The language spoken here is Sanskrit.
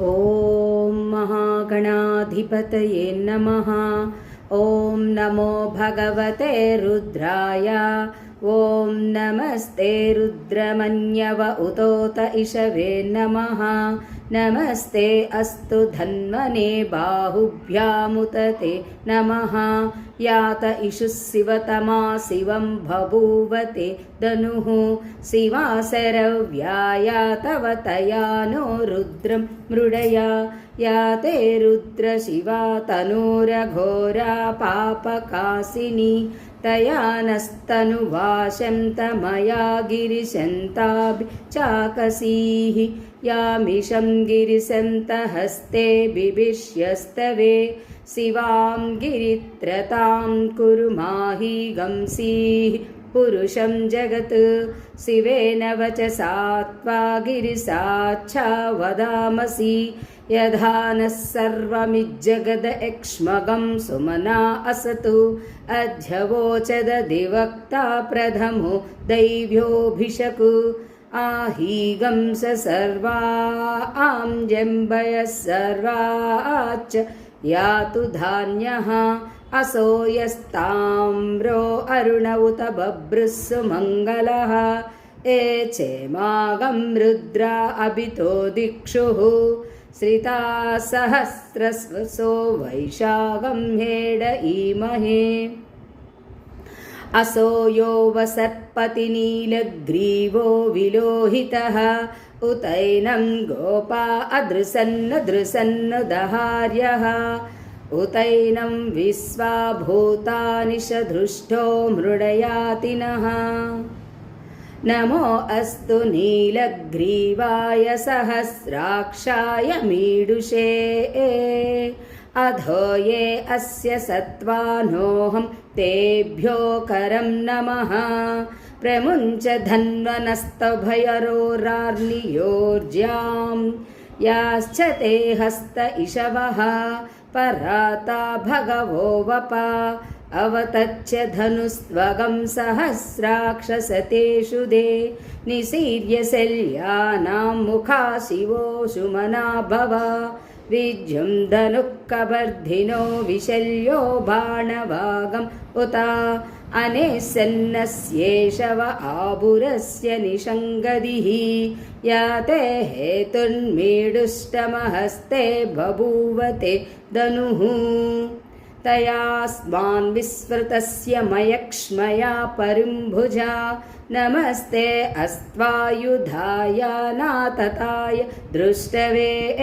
ॐ महागणाधिपतये नमः। ॐ नमो भगवते रुद्राय। ॐ नमस्ते रुद्रमन्यव उतोत इषवे नमः नमस्ते अस्तु धन्वने बाहुभ्यामुत ते नमः यात इषुः शिवतमा शिवं बभूवते धनुः शिवासरव्याया तव तया नो रुद्रं मृडया या ते रुद्रशिवा तनूरघोरा पापकासिनी तया नस्तनुवाशं तमया गिरिशन्ताभि चाकसीः यामिषं गिरिशन्तहस्ते बिभिष्यस्तवे शिवां गिरित्रतां कुरु माहि गंसीः पुरुषं जगत्। शिवेन वचसा त्वा गिरिसाच्छा वदामसि। यथा नः सर्वमिज्जगद एक्ष्मगं सुमना असतु। अध्यवोचदधिवक्ता प्रथमो दैव्योऽभिषकु आहीगं स सर्वा आं जम्बयः सर्वाच्च यातु धान्यः असो यस्ताम्रो अरुण उत बभ्रुः मङ्गलः ए चेमागं रुद्रा अभितो दिक्षुः श्रिता सहस्रस्वसो वैशागं हेड ईमहे असो यो वसत्पतिनीलग्रीवो विलोहितः। उतैनं गोपा दृसन्न दहार्यः उतैनं विश्वा भूतानि सधृष्टो मृडयातिनः। नमो अस्तु नीलग्रीवाय सहस्राक्षाय मीडुषे अधो ये अस्य सत्त्वानोऽहं तेभ्यो करं नमः प्रमुञ्च धन्वनस्तभयरोरार्नियोर्ज्यां याश्च ते हस्त इषवः पराता भगवो वपा अवतच्च धनुस्त्वगं सहस्राक्षसतेषु दे निसीर्य शल्यानां मुखा शिवो सुमना भव विज्युं धनुः कबर्धिनो विशल्यो बाणवागम् उत अनेसन्नस्येषव आबुरस्य निषङ्गदिः याते हेतुर्मीडुष्टमहस्ते बभूवते धनुः। तयास्मान् विस्मृतस्य मयक्ष्मया परिम्भुजा। नमस्ते अस्त्वायुधाय नातताय दृष्टवे